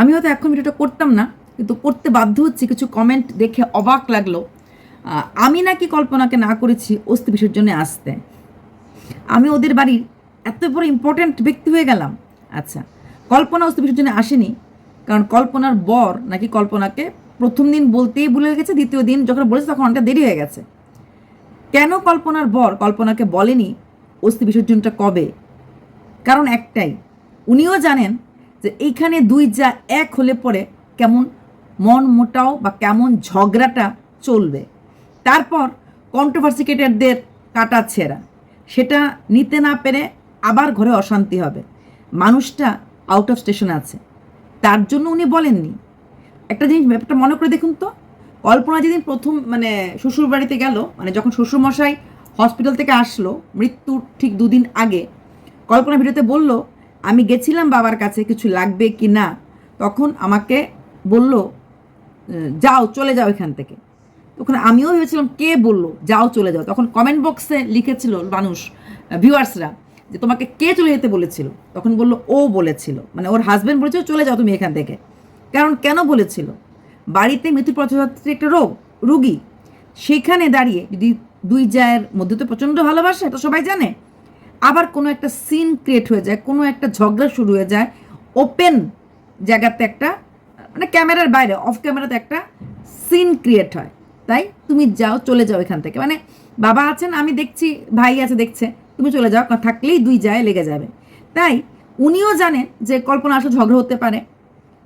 আমি হয়তো এখন ভিডিওটা করতাম না, কিন্তু করতে বাধ্য হচ্ছি, কিছু কমেন্ট দেখে অবাক লাগল। আমি নাকি কল্পনাকে না করেছি অস্থি বিসর্জনে আসতে। আমি ওদের বাড়ির এত বড় ইম্পর্ট্যান্ট ব্যক্তি হয়ে গেলাম। আচ্ছা কল্পনা অস্থি বিসর্জনে আসেনি, কারণ কল্পনার বর নাকি কল্পনাকে প্রথম দিন বলতেই ভুলে গেছে, দ্বিতীয় দিন যখন বলেছে তখন অনেকটা দেরি হয়ে গেছে। কেন কল্পনার বর কল্পনাকে বলেনি অস্থি বিসর্জনটা কবে? কারণ একটাই, উনিও জানেন যে এইখানে দুই যা এক হলে পরে কেমন মন মোটাও বা কেমন ঝগড়াটা চলবে। তারপর কন্ট্রোভার্সিকেটারদের কাটা ছেঁড়া। সেটা নিতে না পেরে আবার ঘরে অশান্তি হবে। মানুষটা আউট অফ স্টেশন আছে। তার জন্য উনি বলেননি। একটা জিনিস ব্যাপারটা মনে করে দেখুন তো, কল্পনা যেদিন প্রথম মানে শ্বশুর বাড়িতে গেল মানে যখন শ্বশুরমশাই হসপিটাল থেকে আসলো, মৃত্যুর ঠিক দুদিন আগে, কল্পনা ভিডিওতে বলল আমি গেছিলাম বাবার কাছে কিছু লাগবে কি না? তখন আমাকে বলল যাও, চলে যাও এখান থেকে। তখন আমিও ভেবেছিলাম, কে বলল, যাও, চলে যাও? তখন কমেন্ট বক্সে লিখেছিল মানুষ ভিউয়ার্সরা যে তোমাকে কে চলে যেতে বলেছিল। তখন বলল, ও বলেছিল। মানে ওর হাজব্যান্ড বলেছিল, চলে যাও তুমি এখান থেকে। কারণ কেন বলেছিল? বাড়িতে মৃত্যু পথযাত্রী একটা রোগ, রুগী। সেখানে দাঁড়িয়ে যদি দুই জায়ের মধ্যে তো প্রচণ্ড ভালোবাসা, এটা সবাই জানে। আবার কোনো একটা সিন ক্রিয়েট হয়ে যায়, কোনো একটা ঝগড়া শুরু হয়ে যায় ওপেন জায়গাতে একটা মানে ক্যামেরার বাইরে অফ ক্যামেরাতে একটা সিন ক্রিয়েট হয়। তাই তুমি যাও, চলে যাও এখান থেকে। মানে বাবা আছেন, আমি দেখছি, ভাই আছে, দেখছে, তুমি চলে যাও থাকলেই দুই যায়, লেগে যাবে। তাই উনিও জানেন যে কল্পনা আসলে ঝগড়া হতে পারে।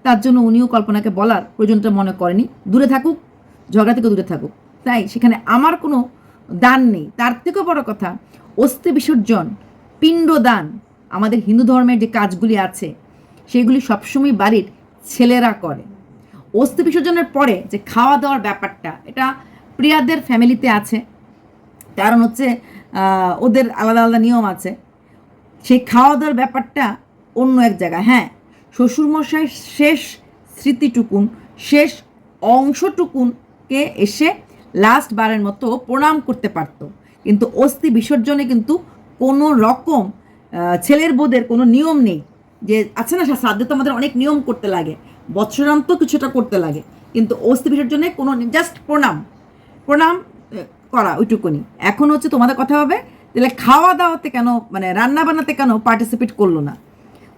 তার জন্য উনিও কল্পনাকে বলার প্রয়োজনটা মনে করেনি। দূরে থাকুক, ঝগড়া থেকে দূরে থাকুক। তাই সেখানে আমার কোনো দান নেই। তার থেকেও বড় কথা, অস্থি বিসর্জন পিণ্ডদান, আমাদের হিন্দু ধর্মের যে কাজগুলি আছে, সেগুলি সবসময় বাড়ির ছেলেরা করে। অস্থি বিসর্জনের পরে যে খাওয়া দাওয়ার ব্যাপারটা, এটা প্রিয়াদের ফ্যামিলিতে আছে। কারণ হচ্ছে ওদের আলাদা আলাদা নিয়ম আছে। সেই খাওয়া দাওয়ার ব্যাপারটা অন্য এক জায়গায়। হ্যাঁ শ্বশুরমশাই শেষ স্মৃতিটুকুন, শেষ অংশটুকুনকে এসে লাস্ট বারের মতো প্রণাম করতে পারতো। কিন্তু অস্থি বিসর্জনে কিন্তু কোনো রকম ছেলের বোধের কোনো নিয়ম নেই যে আছে না শ্রাদ্ধে তো আমাদের অনেক নিয়ম করতে লাগে, বৎসরান্ত কিছুটা করতে লাগে। কিন্তু অস্থি বিসর্জনে কোনো জাস্ট প্রণাম প্রণাম করা ওইটুকুনি। এখন হচ্ছে তোমাদের কথা হবে, তাহলে খাওয়া দাওয়াতে কেন মানে রান্না বান্নাতে কেন পার্টিসিপেট করল না?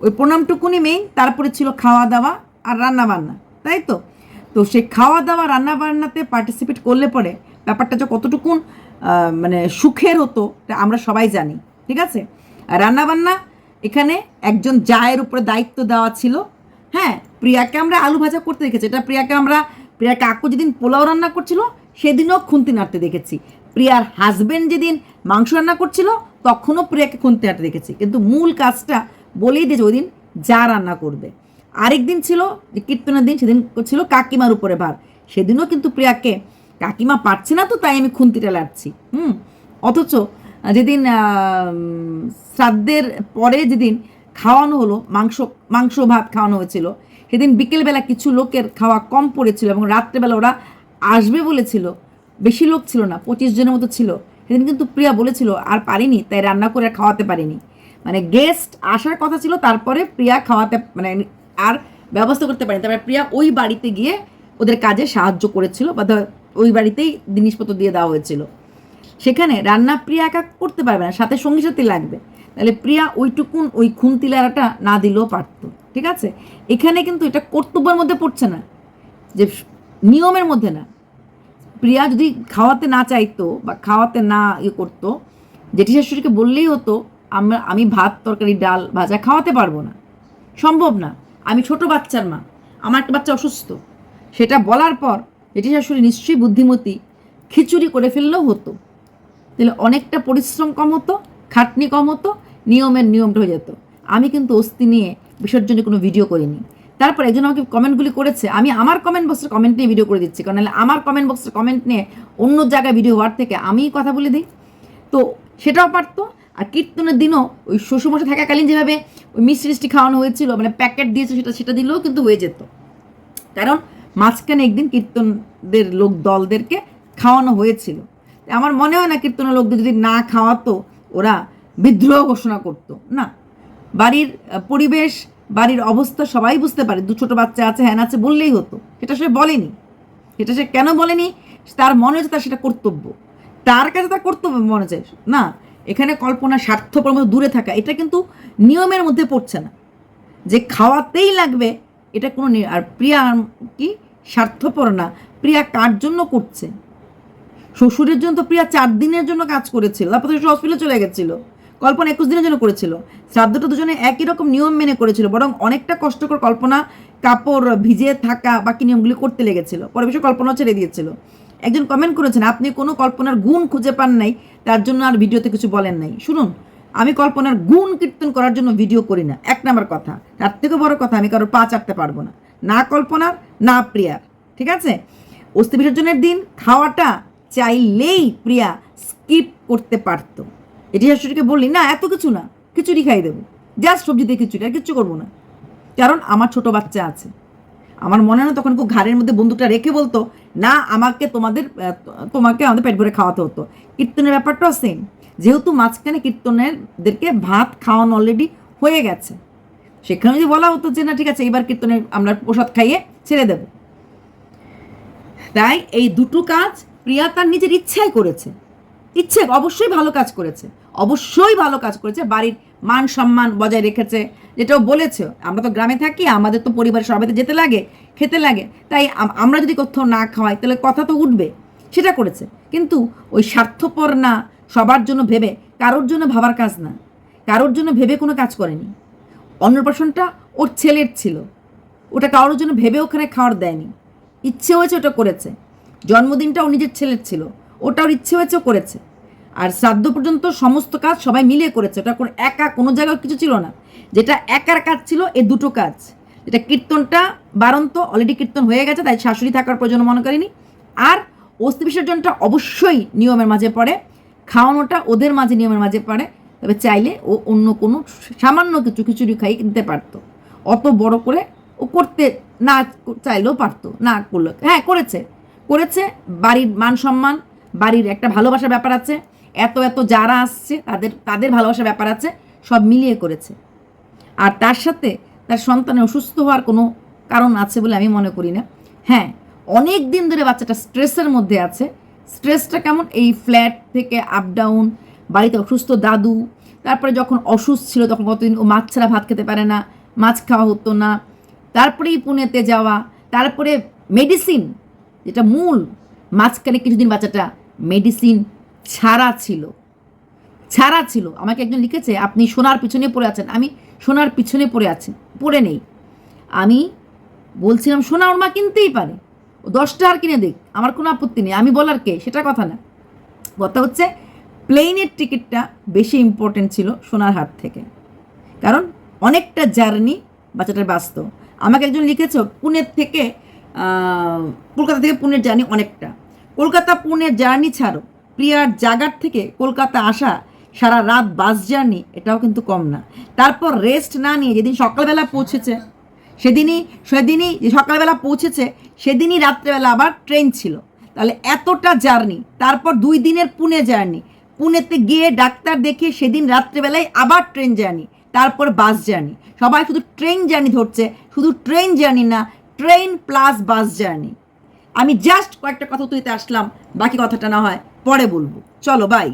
ওই প্রণামটুকুনি মেইন তারপরে ছিল খাওয়া দাওয়া আর রান্না বান্না তাই তো? তো সেই খাওয়া দাওয়া রান্না বান্নাতে পার্টিসিপেট করলে পরে ব্যাপারটা যে কতটুকুন মানে সুখের হতো আমরা সবাই জানি। ঠিক আছে? আর রান্না এখানে একজন জায়ের উপরে দায়িত্ব দেওয়া ছিল। হ্যাঁ প্রিয়াকে আমরা আলু ভাজা করতে দেখেছি। এটা প্রিয়াকে আমরা প্রিয়া কাকু যেদিন পোলাও রান্না করছিল, সেদিনও খুন্তি নাড়তে দেখেছি। প্রিয়ার হাজবেন্ড যেদিন মাংস রান্না করছিল, তখনও প্রিয়াকে খুন্তি নাড়তে দেখেছি। কিন্তু মূল কাজটা বলেই দিয়েছে ওই দিন যা রান্না করবে। আরেক দিন ছিল, যে কীর্তনের দিন, সেদিন ছিল কাকিমার উপরে ভার। সেদিনও কিন্তু প্রিয়াকে, কাকিমা পারছে না তো, তাই আমি খুন্তিটা লাড়ছি হুম, অথচ যেদিন শ্রাদ্ধের পরে যেদিন খাওয়ানো হলো, মাংস মাংস ভাত খাওয়ানো হয়েছিল, সেদিন বিকেলবেলা কিছু লোকের খাওয়া কম পড়েছিল এবং রাত্রেবেলা ওরা আসবে বলেছিল। বেশি লোক ছিল না, পঁচিশ জনের মতো ছিল। সেদিন কিন্তু প্রিয়া বলেছিল, আর পারিনি, তাই রান্না করে খাওয়াতে পারিনি। মানে গেস্ট আসার কথা ছিল, তারপরে প্রিয়া খাওয়াতে মানে আর ব্যবস্থা করতে পারেনি। তারপরে প্রিয়া ওই বাড়িতে গিয়ে ওদের কাজে সাহায্য করেছিল, বা ওই বাড়িতেই জিনিসপত্র দিয়ে দেওয়া হয়েছিল। সেখানে রান্না প্রিয়া একা করতে পারবে না, সাথে সঙ্গী সাথী লাগবে। তাহলে প্রিয়া ওইটুকুন ওই খুন্তি লাড়াটা না দিলেও পারতো, ঠিক আছে? এখানে কিন্তু এটা কর্তব্যের মধ্যে পড়ছে না, যে নিয়মের মধ্যে না। প্রিয়া যদি খাওয়াতে না চাইতো বা খাওয়াতে না ইয়ে করতো জেঠি শাশুড়িকে বললেই হতো, আমরা, আমি ভাত, তরকারি, ডাল, ভাজা খাওয়াতে পারব না। সম্ভব না। আমি ছোট বাচ্চার মা, আমার একটা বাচ্চা অসুস্থ। সেটা বলার পর জেঠি শাশুড়ি নিশ্চয়ই বুদ্ধিমতী, খিচুড়ি করে ফেললেও হতো। তাহলে অনেকটা পরিশ্রম কম হতো খাটনি কম হতো নিয়মের নিয়মটা হয়ে যেত। আমি কিন্তু অস্থি নিয়ে বিসর্জনে কোনো ভিডিও করিনি। তারপর একজন আমাকে কমেন্টগুলি করেছে, আমি আমার কমেন্ট বক্সের কমেন্ট নিয়ে ভিডিও করে দিচ্ছি, কারণ আমার কমেন্ট বক্সের কমেন্ট নিয়ে অন্য জায়গায় ভিডিও হওয়ার থেকে আমিই কথা বলে দিই। তো সেটাও পারতো, আর কীর্তনের দিনও ওই শ্বশুরমশাই থাকাকালীন যেভাবে ওই মিষ্টি মিষ্টি খাওয়ানো হয়েছিল মানে প্যাকেট দিয়েছে সেটা সেটা দিলেও কিন্তু হয়ে যেত। কারণ মাঝখানে একদিন কীর্তনদের লোক দলদেরকে খাওয়ানো হয়েছিল। আমার মনে হয় না কীর্তনের লোকদের যদি না খাওয়াতো, ওরা বিদ্রোহ ঘোষণা করতো, না। বাড়ির পরিবেশ, বাড়ির অবস্থা সবাই বুঝতে পারে, দু ছোটো বাচ্চা আছে, হ্যান আছে, বললেই হতো। সেটা সে বলেনি। সেটা সে কেন বলেনি? তার মনে হচ্ছে তার সেটা কর্তব্য। তার কাছে তার কর্তব্য মনে চায় না। এখানে কল্পনা স্বার্থপর মতো দূরে থাকা, এটা কিন্তু নিয়মের মধ্যে পড়ছে না। যে খাওয়াতেই লাগবে, এটা কোনো আর প্রিয়া কি? স্বার্থপর না। প্রিয়া কার জন্য করছে? শ্বশুরের জন্য তো প্রিয়া চার দিনের জন্য কাজ করেছিল, তারপর তো হসপিটালে চলে গেছিল। কল্পনা একুশ দিনের জন্য করেছিল। শ্রাদ্ধটা দুজনে একই রকম নিয়ম মেনে করেছিল, বরং অনেকটা কষ্টকর কল্পনা কাপড় ভিজে থাকা বাকি নিয়মগুলি করতে লেগেছিল। পরে বিষয়ে কল্পনাও ছেড়ে দিয়েছিল। একজন কমেন্ট করেছেন, আপনি কোনো কল্পনার গুণ খুঁজে পান নাই, তার জন্য আর ভিডিওতে কিছু বলেন নাই। শুনুন, আমি কল্পনার গুণ কীর্তন করার জন্য ভিডিও করি না, এক নাম্বার কথা। তার থেকে বড় কথা, আমি কারোর পা চাটতে পারব না। না কল্পনার, না প্রিয়ার। ঠিক আছে? অস্থি বিসর্জনের দিন খাওয়াটা চাইলেই প্রিয়া স্কিপ করতে পারতো। এটি শাশুড়িকে বললি, না, এত কিছু না, খিচুড়ি খাই দেবো। জাস্ট সবজি দিয়ে খিচুড়ি, আর কিচ্ছু করব না। কারণ আমার ছোট বাচ্চা আছে। আমার মনে হয় তখন খুব ঘাড়ের মধ্যে বন্দুকটা রেখে বলতো, না, আমাকে তোমাদের তোমাকে আমাদের পেট ভরে খাওয়াতে হতো। কীর্তনের ব্যাপারটাও সেম যেহেতু মাঝখানে কীর্তনেরদেরকে ভাত খাওয়ানো অলরেডি হয়ে গেছে, সেখানে যদি বলা হতো যে, না, ঠিক আছে, এবার কীর্তনের আমরা প্রসাদ খাইয়ে ছেড়ে দেবো। তাই এই দুটো কাজ প্রিয়া তার নিজের ইচ্ছাই করেছে। ইচ্ছে অবশ্যই ভালো কাজ করেছে। অবশ্যই ভালো কাজ করেছে। বাড়ির মান সম্মান বজায় রেখেছে। যেটাও বলেছে, আমরা তো গ্রামে থাকি, আমাদের তো পরিবারের সবাইতে যেতে লাগে, খেতে লাগে। তাই আমরা যদি কোথাও না খাওয়াই, তাহলে কথা তো উঠবে। সেটা করেছে। কিন্তু ওই স্বার্থপর না, সবার জন্য ভেবে, কারোর জন্য ভাবার কাজ না। কারোর জন্য ভেবে কোনো কাজ করেনি। অন্নপ্রাশনটা ওর ছেলের ছিল। ওটা কারোর জন্য ভেবে ওখানে খাওয়ার দেয়নি। ইচ্ছে হয়েছে ওটা করেছে। জন্মদিনটা ও নিজের ছেলের ছিল। ওটা ওর ইচ্ছে হয়েছে করেছে। আর শ্রাদ্ধ পর্যন্ত সমস্ত কাজ সবাই মিলিয়ে করেছে। ওটা কোনো একা কোনো জায়গায় কিছু ছিল না। যেটা একার কাজ ছিল, এ দুটো কাজ। যেটা কীর্তনটা বারন্ত অলরেডি কীর্তন হয়ে গেছে, তাই শাশুড়ি থাকার প্রয়োজন মনে করিনি। আর অস্থি বিসর্জনটা অবশ্যই নিয়মের মাঝে পড়ে। খাওয়ানোটা ওদের মাঝে নিয়মের মাঝে পড়ে। তবে চাইলে ও অন্য কোনো সামান্য কিছু খিচুড়ি খাই দিতে পারতো। অত বড় করে ও করতে না চাইলেও পারতো। না করল। হ্যাঁ করেছে। করেছে, বাড়ির মান সম্মান, বাড়ির একটা ভালোবাসার ব্যাপার আছে, এত এত যারা আসছে, তাদের তাদের ভালোবাসার ব্যাপার আছে, সব মিলিয়ে করেছে। আর তার সাথে তার সন্তানের অসুস্থ হওয়ার কোনো কারণ আছে বলে আমি মনে করি না। হ্যাঁ অনেক দিন ধরে বাচ্চাটা স্ট্রেসের মধ্যে আছে। স্ট্রেসটা কেমন? এই ফ্ল্যাট থেকে আপ ডাউন বাড়িতে অসুস্থ দাদু, তারপরে যখন অসুস্থ ছিল তখন কতদিন ও মাছ ছাড়া ভাত খেতে পারে না, মাছ খাওয়া হতো না, তারপরেই পুনেতে যাওয়া, তারপরে মেডিসিন যেটা মূল মাঝখানে কিছুদিন বাচ্চাটা মেডিসিন ছাড়া ছিল। ছাড়া ছিল। আমাকে একজন লিখেছে, আপনি সোনার পিছনে পড়ে আছেন। আমি সোনার পিছনে পড়ে আছি, পড়ে নেই। আমি বলছিলাম, সোনা ওর মা কিনতেই পারে। ও দশটা আর কিনে দিক, আমার কোনো আপত্তি নেই। আমি বলার কে? সেটা কথা না। কথা হচ্ছে প্লেনের টিকিটটা বেশি ইম্পর্টেন্ট ছিল সোনার হাট থেকে। কারণ অনেকটা জার্নি বাচ্চাটার বাঁচত। আমাকে একজন লিখেছ, পুনের থেকে কলকাতা থেকে পুনের জার্নি অনেকটা। কলকাতা পুনের জার্নি ছাড়ো প্রিয়ার জাগার থেকে কলকাতা আসা সারা রাত বাস জার্নি, এটাও কিন্তু কম না। তারপর রেস্ট না নিয়ে যেদিন সকালবেলা পৌঁছেছে, সেদিনই সেদিনই যে সকালবেলা পৌঁছেছে, সেদিনই রাত্রেবেলা আবার ট্রেন ছিল। তাহলে এতটা জার্নি, তারপর দুই দিনের পুনে জার্নি। পুনেতে গিয়ে ডাক্তার দেখিয়ে সেদিন রাত্রেবেলায় আবার ট্রেন জার্নি, তারপর বাস জার্নি। সবাই শুধু ট্রেন জার্নি ধরছে, শুধু ট্রেন জার্নি না ট্রেন প্লাস বাস জার্নি আমি জাস্ট কয়েকটা কথা তুইতে আসলাম, বাকি কথাটা না হয় পরে বলব। চলো বাই